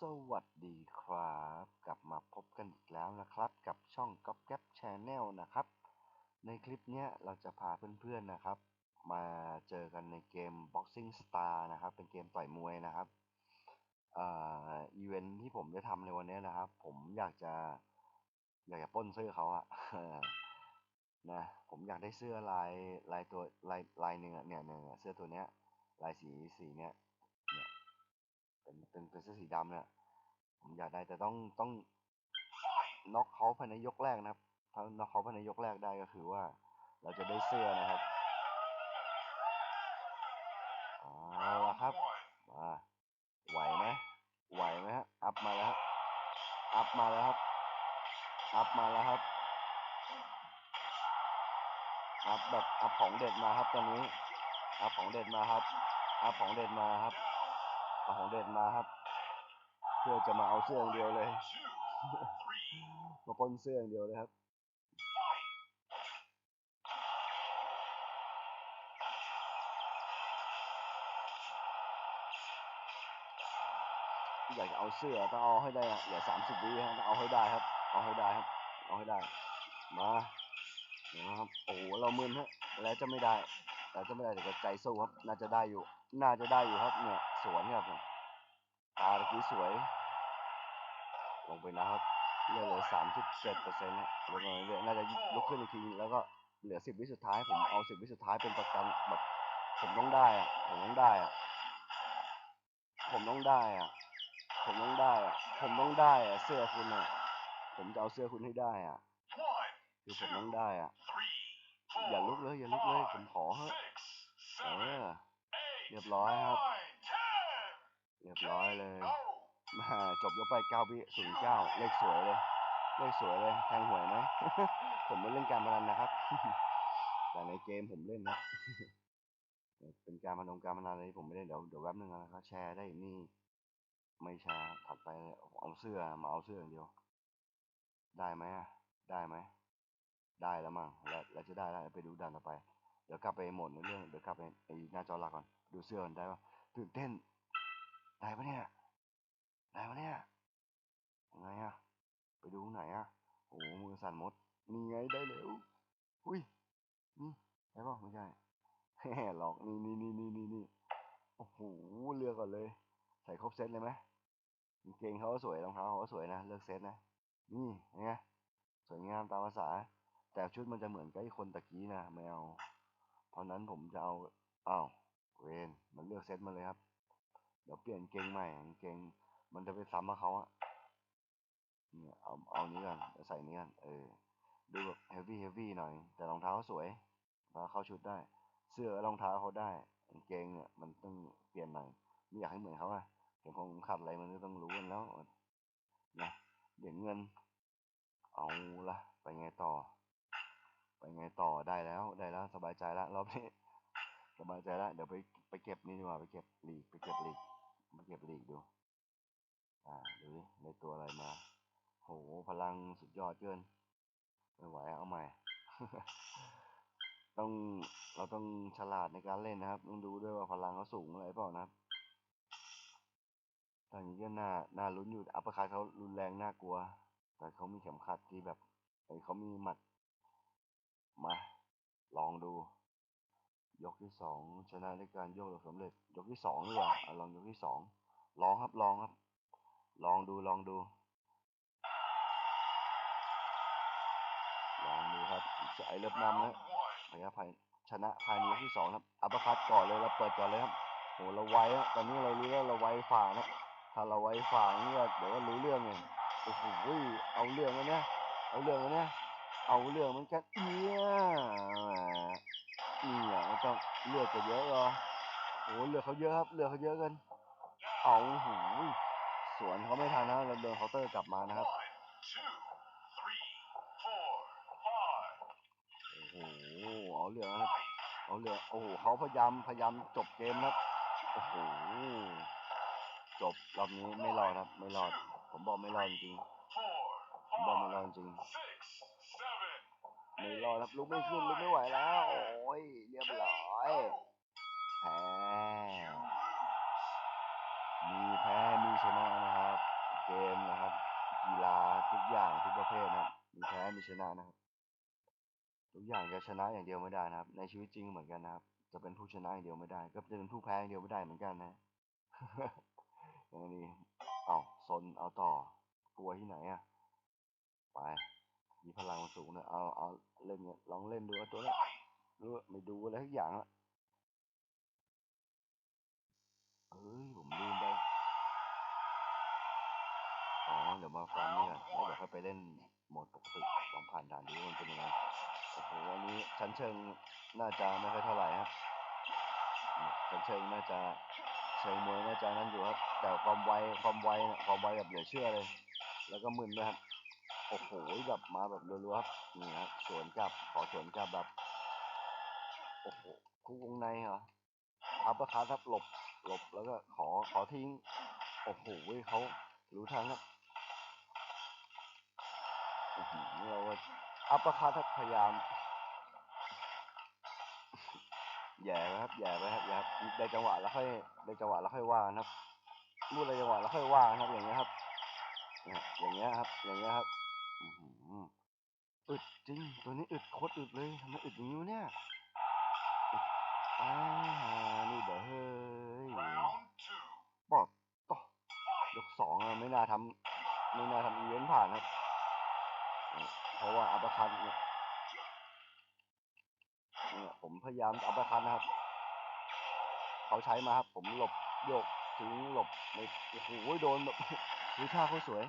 สวัสดีครับ กลับมาพบกันอีกแล้วนะครับ กับช่องก๊อปแก๊ปชแนลนะครับ ในคลิปนี้เราจะพาเพื่อนๆนะครับ มาเจอกันในเกม Boxing Star นะครับ เป็นเกมต่อยมวยนะครับอีเวนท์ที่ผมจะทำในวันนี้นะครับ ผมอยากจะ อยากจะปล้นเสื้อเขาอะนะผมอยากได้เสื้อลายลายตัวลายลายหนึ่งอเนี่ยเนี่ยเสื้อตัวเนี้ย ลายสีสีเนี้ยเนี่ย เป็นเป็นเสื้อสีดำเนี่ยผมอยากได้แต่ต้องต้องน็อกเขาภายในยกแรกนะครับ ถ้าน็อกเขาภายในยกแรกได้ก็คือว่า เราจะได้เสื้อนะครับเอาละครับมาไหวไหมไหวไหมฮะอัพมาแล้วอัพมาแล้วครับอัพมาแล้วครับอัพแบบอัพของเด็ดมาครับตอนนี้อัพของเด็ดมาครับอัพของเด็ดมาครับ เอาของเด็ดมาครับ เพื่อจะมาเอาเสื้ออย่างเดียวเลย มาป้นเสื้ออย่างเดียวเลยครับอยากจะเอาเสื้อต้องเอาให้ได้อย่าสามสิบวิฮะต้องเอาให้ได้ครับ เอาให้ได้ครับ เอาให้ได้ มานะครับ โอ้เรามึนฮะแล้วจะไม่ได้ แต่จะไม่ได้แต่ใจสู้ครับ น่าจะได้อยู่ น่าจะได้อยู่ครับเนี่ย สวนครับเนี่ยตาตะกี้สวย ลงไปนะครับเลือเหลือสามสิบเจ็ดเปอร์เซ็นต์นะลงมาเรื่อยน่าจะลุกขึ้นอีกทีแล้วก็เหลือสิบวิสุดท้ายผมเอาสิบวิสุดท้ายเป็นประกันแบบผมต้องได้อะผมต้องได้อะผมต้องได้อะผมต้องได้อะผมต้องได้อะเสื้อคุณอะผมจะเอาเสื้อคุณให้ได้อะคือผมต้องได้อะอย่าลุกเลยอย่าลุกเลยผมขอเถอะเออเรียบร้อยครับ รียบร้อยเลยมาจบยกไปเก้าวิศูนย์เก้าเลขสวยเลย เลขสวยเลยแทงหวยไหม ผมไม่เล่นการพนันนะครับ แต่ในเกมผมเล่นนะ เป็นการพนันการพนันอะไรผมไม่เล่นเดี๋ยวเดี๋ยวแป๊บนึงนะครับแชร์ได้นี่ ไม่แชร์ถัดไปเอาเสื้อมาเอาเสื้ออย่างเดียว ได้ไหมอะได้ไหม ได้แล้วมั้งแล้วแล้วจะได้แล้วไปดูด่านต่อไป เดี๋ยวกลับไปโหมดในเรื่อง เดี๋ยวกลับไปไอ้หน้าจอหลักก่อน ดูเสื้อก่อนได้ปะตื่นเต้น ได้ปะเนี่ยได้ปะเนี่ยยังไงอะไปดูไหนอะโอ้โหมือสั่นหมดนี่ไงได้แล้วอุ้ยนี่ได้ปะไม่ใช่หลอกนี่นี่นี่นี่นี่นี่โอ้โหเลือกก่อนเลย ใส่ครบเซตเลยไหมกางเกงเขาสวยรองเท้าเขาสวยนะเลือกเซตนะ นี่ไงสวยงามตามภาษา แต่ชุดมันจะเหมือนกับไอ้คนตะกี้นะไม่เอาเพราะนั้นผมจะเอาอ้าวเวนมันเลือกเซตมาเลยครับ เดี๋ยวเปลี่ยนเกงใหม่เกงมันจะไปซ้ำกับเขาอะเนี่ยเอาเอานี้กันใส่นี้กันเออดูแบบเฮฟวี่เฮฟวี่หน่อย แต่รองเท้าเขาสวยรองเท้าเข้าชุดได้ เสื้อรองเท้าเขาได้กางเกงเนี่ยมันต้องเปลี่ยนหน่อยไม่อยากให้เหมือนเขาอะเข็มของขัดอะไรมันก็ต้องรู้กันแล้วนะเหรียญเงิน เอาละไปไงต่อ ไปไงต่อได้แล้วได้แล้วสบายใจล้วรอบนี้ สบายใจแล้วเดี๋ยวไปไปเก็บนี่ดีกว่าไปเก็บลีกไปเก็บลีกไปเก็บลีกดู อ่าดูดิได้ตัวอะไรมา โหพลังสุดยอดเกินไม่ไหวเอาใหม่ ต้องเราต้องฉลาดในการเล่นนะครับ ต้องดูด้วยว่าพลังเขาสูงอะไรเปล่านะครับตอนนี้ก็น่าน่าลุ้นอยู่อัปเปอร์คัตเขารุนแรงน่ากลัว แต่เขามีเข็มขัดที่แบบเอ้เขามีหมัดมาลองดู ยกที่สองชนะในการโยกแบบสำเร็จ ยกที่สองดีกว่าอะลองยกที่สองลองครับลองครับ ลองดูลองดูลองดูครับไอเลิฟนำนะพยาภัยชนะภายในยกที่สองครับ อัปเปอร์คัตก่อนเลยเราเปิดก่อนเลยครับโหเราไวอะตอนนี้เรารู้แล้วเราไวฝ่านะถ้าเราไวฝ่านี่ก็เดี๋ยวก็รู้เรื่องเองโอ้โหเอาเรื่องแล้วเนี่ยเอาเรื่องแล้วเนี่ยเอาเรื่องเหมันกันเอี้ยนี่อะมันต้องเลือกก็เยอะเหรอโอ้เลือกเขาเยอะครับเลือกเขาเยอะกัน เอาโอ้โหสวนเขาไม่ทันนะเราโดนเคาน์เตอร์กลับมานะครับโอ้โหเอาเรื่องครับเอาเรื่องโอ้โหเขาพยายามพยายามจบเกมครับโอ้โหจบรอบนี้ไม่รอดครับ ไม่รอด ผมบอกไม่รอดจริงผมบอกไม่รอดจริง ไม่รอดครับลุกไม่ขึ้นลุกไม่ไหวแล้ว โอ้ยเรียบร้อยแพ้มีแพ้มีชนะนะครับ เกมนะครับ กีฬาทุกอย่างทุกประเภทนะครับ มีแพ้มีชนะนะครับ ทุกอย่างจะชนะอย่างเดียวไม่ได้นะครับ ในชีวิตจริงเหมือนกันนะครับ จะเป็นผู้ชนะอย่างเดียวไม่ได้ ก็จะเป็นผู้แพ้อย่างเดียวไม่ได้เหมือนกันนะอย่างนี้เอาซนเอาต่อกลัวที่ไหนอะไป มีพลังสูงเลยเอาเอาเล่นเนี่ยลองเล่นดูเอาตัวนี้ดูไม่ดูอะไรทุกอย่างละเอ้ยผมลืมไปอ๋อเดี๋ยวมาฟังนี่ก่อนแล้วเดี๋ยวค่อยไปเล่นโหมดปกติลองผ่านด่านดูว่ามันเป็นยังไงโอ้โหวันนี้ชั้นเชิงน่าจะไม่ค่อยเท่าไหร่ครับชั้นเชิงน่าจะเชิงมวยน่าจะนั่นอยู่ครับแต่ความไวความไวความไวแบบเหลือเชื่อเลย แล้วก็มึนด้วยครับ อ้โหแบบมาแบบรัวๆครับนี่ครับสวนกลับขอสวนกลับแบบโอ้โหคุกวงในเหรออัปเปอร์คัตครับหลบหลบแล้วก็ขอขอทิ้งโอ้โหเขารู้ทางครับอื้อหือเราอัปเปอร์คัตครับพยายามแย่ไปครับแย่ไปครับแย่ครับได้จังหวะแล้วค่อยได้จังหวะแล้วค่อยว่ากันครับรู้อะไรจังหวะแล้วค่อยว่ากันครับอย่างเงี้ยครับอย่างเงี้ยครับอย่างเงี้ยครับ อึดจริง ตัวนี้อึดโคตรอึดเลยทำไมอึดอย่างนี้เนี่ยอึดอ้านี่เด้อเฮ้ยปอบต่อยกสองอะไม่น่าทำไม่น่าทำอีเวนต์ผ่านนี่ยเพราะว่าอัปคัตเนี่ยเนี่ยผมพยายามอัปคัตนะครับ เขาใช้มาครับ ผมหลบโยกถึงหลบในโอ้โหโดนแบบวิท่าเขาสวย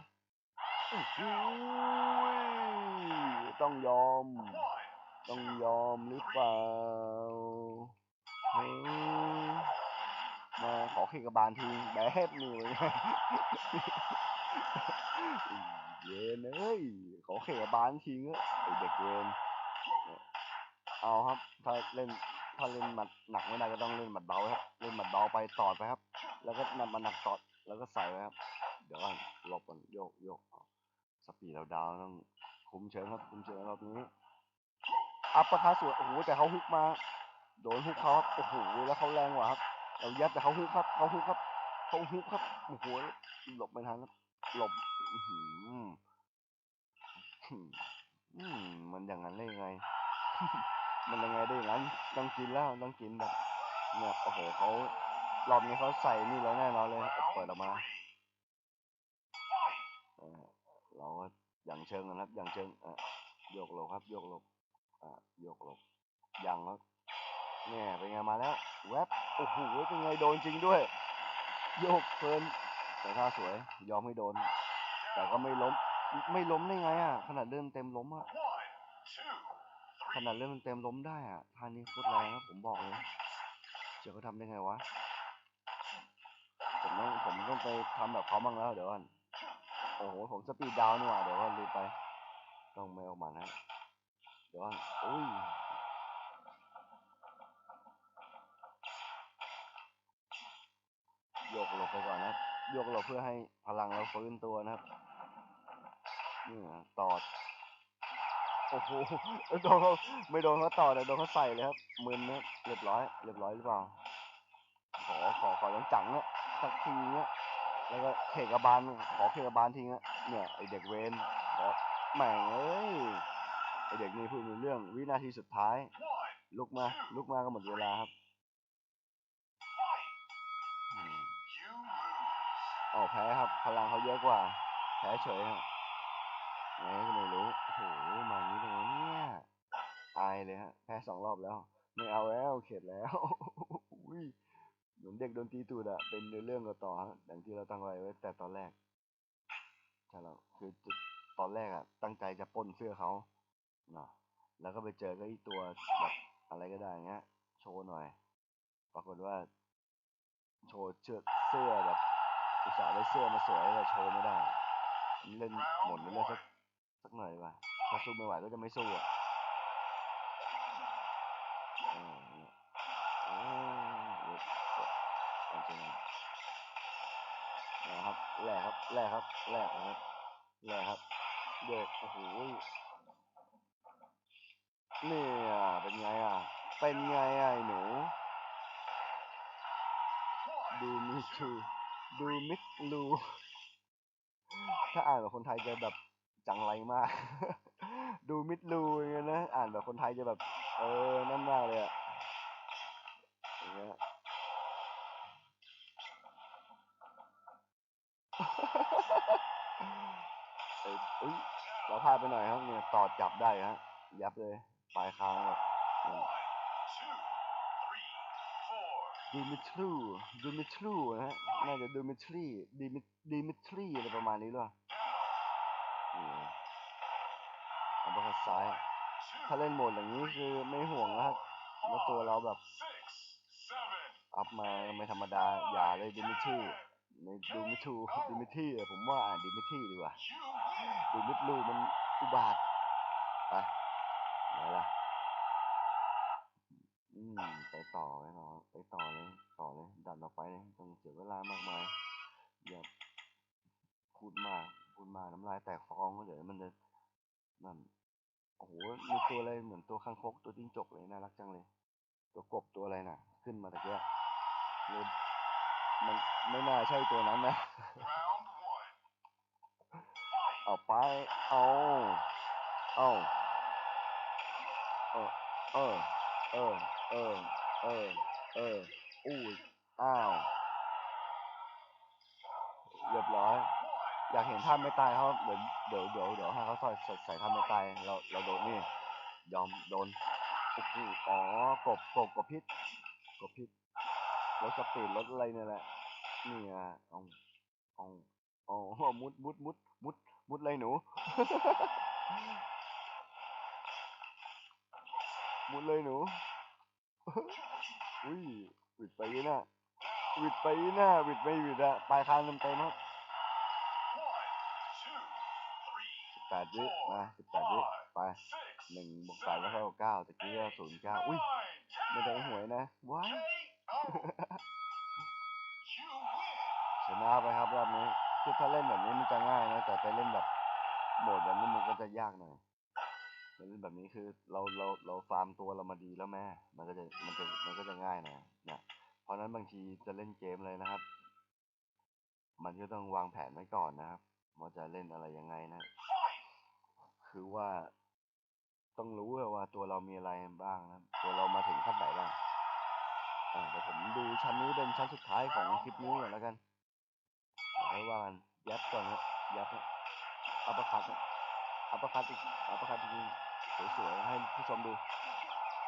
ต้องยอม One. ต้องยอมหรือเปล่าเฮ้ยมาขอเขกกระบาลทีแบบนี่เลยเวนเอ้ยขอเขกกระบาลทีเงอะไอเด็กเวนเนี่ยเอาครับ ถ้าเล่นถ้าเล่นหมัดหนักไม่ได้ก็ต้องเล่นหมัดเบาครับ เล่นหมัดเบาไปต่อไปครับ แล้วก็นำมาหนักต่อแล้วก็ใส่ไว้ครับ เดี๋ยวก่อนหลบก่อนโยกโยกเอา สปีดเราดาวต้องคุมเชิงครับคุมเชิงรอบนี้ อัปปอร์คัตสวยโอ้โหแต่เขาฮุกมา โดนฮุกเขาครับโอ้โหแล้วเขาแรงกว่าครับ เรายัดแต่เขาฮุกครับเขาฮุกครับเขาฮุกครับโอ้โหหลบไม่ทันครับ หลบอื้อหืมมันอย่างนั้นได้ยังไง มันยังไงได้อย่างนั้นต้องกินแล้วต้องกินแบบเนี่ยโอ้โหเขารอบนี้เขาใส่นี่แล้วแน่นอนเลยเปิดออกมา เราก็อย่างเชิงนะครับ อย่างเชิงเออโยกหลบครับ โยกหลบอะโยกหลบยังครับเนี่ยเป็นไงมาแล้วแวบโอ้โหเป็นไงโดนจริงด้วย โยกเพลินแต่ท่าสวย ยอมให้โดน แต่ก็ไม่ล้มไม่ล้มได้ไงอะขนาดเลื่อนเต็มล้มอะขนาดเลื่อนเต็มล้มได้อะท่านี้โคตรแรงครับผมบอกเลยเจ้าเขาทำได้ไงวะผมต้องผมต้องไปทำแบบเขาบ้างแล้วเดี๋ยวก่อน โอ้โหผมสปีดดาวน์นี่หว่าเดี๋ยวก่อนลืมไป ต้องไม่ออกมานะ เดี๋ยวก่อนอุ้ยโยกหลบไปก่อนนะโยกหลบเพื่อให้พลังเราฟื้นตัวนะครับ นี่นะตอด โอ้โหโดนเขาไม่โดนเขาต่อแต่โดนเขาใส่เลยครับมึนนะเรียบร้อย เรียบร้อยหรือเปล่า ขอ ขอ ขอยังจังเนี่ยสักทีเนี่ย แล้วก็เขกกระบาลขอเขกกระบาลทีเนี่ยเนี่ยไอเด็กเวนขอแหม่งเอ้ยไอเด็กนี่พูดมีเรื่องวินาทีสุดท้าย one, ลุกมาลุกมาก็หมดเวลาครับ fight. อืม You lose. ออกแพ้ครับ พลังเขาเยอะกว่า แพ้เฉยครับไงก็ไม่รู้โอ้โหมาอย่างนี้ได้ไงเนี่ยอายเลยฮะแพ้สองรอบแล้ว ไม่เอาแล้วเข็ดแล้วอุ้ย หมือนเด็กโดนตีตูดอะเป็นเรื่องก็ต่ออย่างที่เราตั้งไว้ไว้ แต่ตอนแรกใช่แล้วคือจุดตอนแรกอะตั้งใจจะปล้นเสื้อเขาเนาะแล้วก็ไปเจอกับอีตัวแบบอะไรก็ได้เงี้ย โชว์หน่อย ปรากฏว่า โชว์เชือกเสื้อแบบอุตส่าห์ได้เสื้อมาสวยแต่โชว์ไม่ได้เล่นหมดเล่นสักสักหน่อยดีกว่าถ้าสู้ไม่ไหวก็จะไม่สู้อะ ครับแรกครับแรกครับแรกนะครับแรกครับโยกโอ้โหเนี่ยเป็นไงอะ เป็นไงอะไอ้หนู ดูมิชูดูมิดลูถ้าอ่านแบบคนไทยจะแบบจังไรมาก ดูมิดลูอย่างเงี้ยนะ อ่านแบบคนไทยจะแบบ เออนั่นมากเลยอะอย่างเงี้ย เอ้ยอุ๊ยเรา พลาดไปหน่อยครับเนี่ยตอดจับได้ฮะยับเลยปลายคางแบบดูมิทรูดูมิทรูนะฮะน่าจะดูมิทรีดีมิดีมิทรีอะไรประมาณนี้หรือเปล่านี่เอาบัคซ้าย ถ้าเล่นโหมดอย่างนี้คือไม่ห่วงนะครับว่าตัวเราแบบอัพมาไม่ธรรมดา อย่าเลยดิมิทรีในดูมิทูดิมิทรีผมว่าอ่านดิมิทรีดีกว่า ดูมิดลูมันอุบาทไปไหนล่ะอืมไปต่อไปต่อไปต่อเลยต่อเลยดันออกไปเลยต้องเสียเวลามากมายอย่าพูดมากพูดมากน้ำลายแตกฟองก็เดี๋ยวมันจะนั่นโอ้โหมีตัวอะไรเหมือนตัวคางคกตัวจิ้งจกเลยน่ารักจังเลย ตัวกบตัวอะไรน่ะ ขึ้นมาแตะเกียเลยมันไม่น่าใช่ตัวนั้นนะ เอาไป เอาเอาเออเออเออเออเออเอออุ้อ้าวเรียบร้อย อยากเห็นท่าไม่ตายเขาเดี๋ยวเดี๋ยวเดี๋ยวเดี๋ยวให้เขาใส่ใส่ท่าไม่ตายเราเราโดนนี่ยอมโดนโอ้โหอ๋อกบกบกบพิษกบพิษรถสปีดรถอะไรเนี่ยแหละนี่อะเอาเอาเอมุดมุดมุดมุด มุดเลยหนู มุดเลยหนู อุ้ยวิดไปอีน่ะวิดไปอีน่ะวิดไปวิดอะปลายคางเต็มเต็มๆครับ One, two, three, สิบแปดวิมาสิบแปดวิไป six, หนึ่งบวกแปดก็เท่ากับเก้าตะกี้ก็ศูนย์เก้าอุ้ย nine, ไม่ได้หวยนะว้าย KO. You win. ชนะไปครับรอบนี้ คือถ้าเล่นแบบนี้มันจะง่ายนะ แต่ไปเล่นแบบโหมดแบบนี้มันก็จะยากหน่อยเล่นแบบนี้คือเราเราเราฟาร์มตัวเรามาดีแล้วแม่ มันก็จะมันจะมันก็จะง่ายหน่อยนะเพราะนั้นบางทีจะเล่นเกมเลยนะครับ มันก็ต้องวางแผนไว้ก่อนนะครับว่าจะเล่นอะไรยังไงนะ คือว่าต้องรู้ว่าตัวเรามีอะไรบ้างนะตัวเรามาถึงขั้นไหนบ้างอ่าเดี๋ยวผมดูชั้นนี้เป็นชั้นสุดท้ายของคลิปนี้ก่อนแล้วกัน เดี๋ยวค่อยว่ากันยัดก่อนครับยัดอัปร์คัตอัปเปร์คัตอีกอัปร์คัตจริสวยๆให้ผู้ชมดู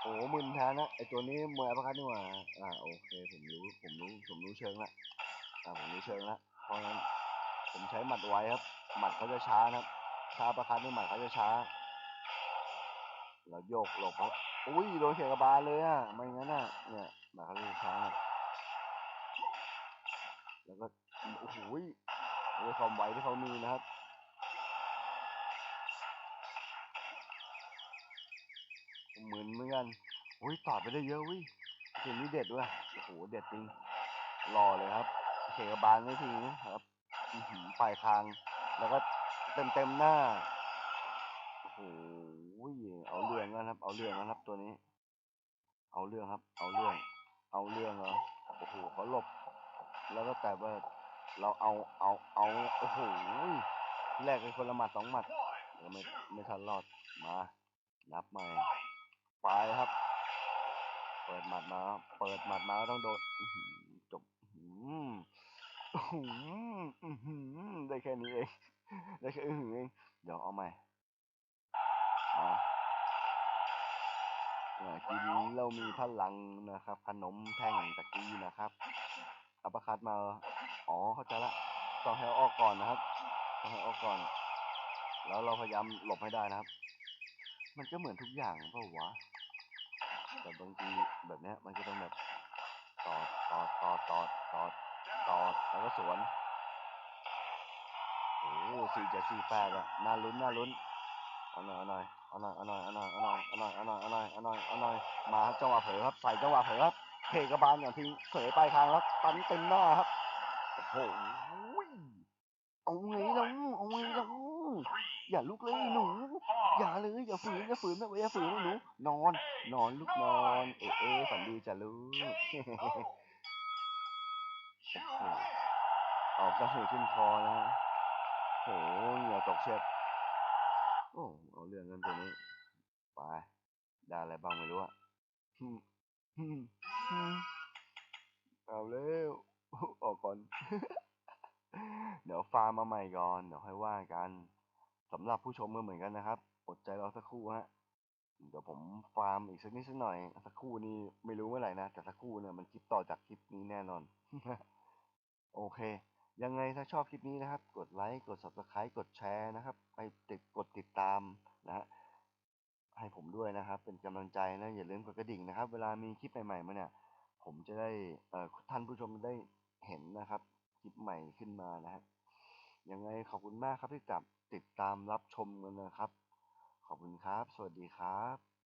โอ้มึนแท้นะไอตัวนี้มวยอัปร์คัตนี่หว่าอ่าโอเคผมรู้ผมรู้ผมรู้เชิงละอ่าผมรู้เชิงละเพราะงั้นผมใช้หมัดไว้ครับ หมัดเขาจะช้านะครับช้าประคันนี่หมัดเขาจะช้าเราโยกหลบครับอุ้ยโดนเขียกระบาลเลยอะไม่งั้นอะเนี่ยหมัดเขาจะช้าแล้วก็ โอ้โหด้วยความไวที่เขามีนะครับเหมือนเหมือนกันอุ้ยตอบไปได้เยอะเวิเกมนี้เด็ดด้วยโอ้โห เด็ดจริงหล่อเลยครับเขียกบาลไม่ทีนะครับหืปลายคาง แล้วก็เต็มเต็มหน้า โอ้โห เอาเรื่องนะครับ เอาเรื่องแล้วครับตัวนี้ เอาเรื่องครับ เอาเรื่อง เอาเรื่องเหรอโอ้โหเขาหลบ แล้วก็แต่ว่า เราเอาเอาเอาโอ้โหแลกกันคนละหมัดสองหมัด One, ก็ไม่ไม่ทันรอดมา นับใหม่ไปครับ เปิดหมัดมาเปิดหมัดมาต้องโดนจบอื้อหืออื้อหืออื้อหือได้แค่นี้เองได้แค่อื้อเองเดี๋ยวเอาใหม่มาเมื่อกี้นี้เรามีพลังนะครับ ขนมแท่งตะกี้นะครับอัปคัดมา อ๋อเข้าใจละต้องให้ออกก่อนนะครับต้องให้ออกก่อน แล้วเราพยายามหลบให้ได้นะครับ มันก็เหมือนทุกอย่างเปล่าวะแต่บางทีแบบเนี้ยมันก็ต้องแบบตอดตอดตอดตอดตอดตอดแล้วก็สวนโอ้สี่เจ็ดสี่แปดอะน่าลุ้นน่าลุ้นเอาหน่อยเอาหน่อยเอาหน่อยเอาหน่อยเอาหน่อยเอาหน่อยเอาหน่อยเอาหน่อยเอาหน่อยเอาหน่อยเอาหน่อยมาครับจังหวะเผลอครับใส่จังหวะเผลอครับเทกระบาลอย่างทิ้งเสยปลายคางแล้วตันเต็มหน้าครับ โอ้โหเอาไงเราเอาไงเราอย่าลุกเลยหนู อย่าเลย อย่าฝืน อย่าฝืนนะอย่าฝืนหนู นอน นอนลูกนอน เอเอฝันดีจ้ะลูกออกจะหูขึ้นคอนะฮะโอ้โหเหงื่อตกเช็ดโอ้เอาเรื่องกันตัวนี้ ไป ได้อะไรบ้างไม่รู้อะฮึ่มฮึ่มฮึมเอาเร็ว ออกก่อน เดี๋ยวฟาร์มมาใหม่ก่อน เดี๋ยวค่อยว่ากันสำหรับผู้ชมก็เหมือนกันนะครับอดใจรอสักครู่ฮะเดี๋ยวผมฟาร์มอีกสักนิดสักหน่อย สักครู่นี้ไม่รู้เมื่อไหร่นะ แต่สักครู่เนี่ยมันคลิปต่อจากคลิปนี้แน่นอน โอเค ยังไงถ้าชอบคลิปนี้นะครับ กดไลค์กด subscribe กดแชร์นะครับ ไปติดกดติดตามนะฮะให้ผมด้วยนะครับ เป็นกำลังใจนะอย่าลืมกดกระดิ่งนะครับ เวลามีคลิปใหม่ๆมาเนี่ย ผมจะได้อ่อท่านผู้ชมได้ เห็นนะครับคลิปใหม่ขึ้นมานะฮะยังไงขอบคุณมากครับที่จับติดตามรับชมกันนะครับ ขอบคุณครับ สวัสดีครับ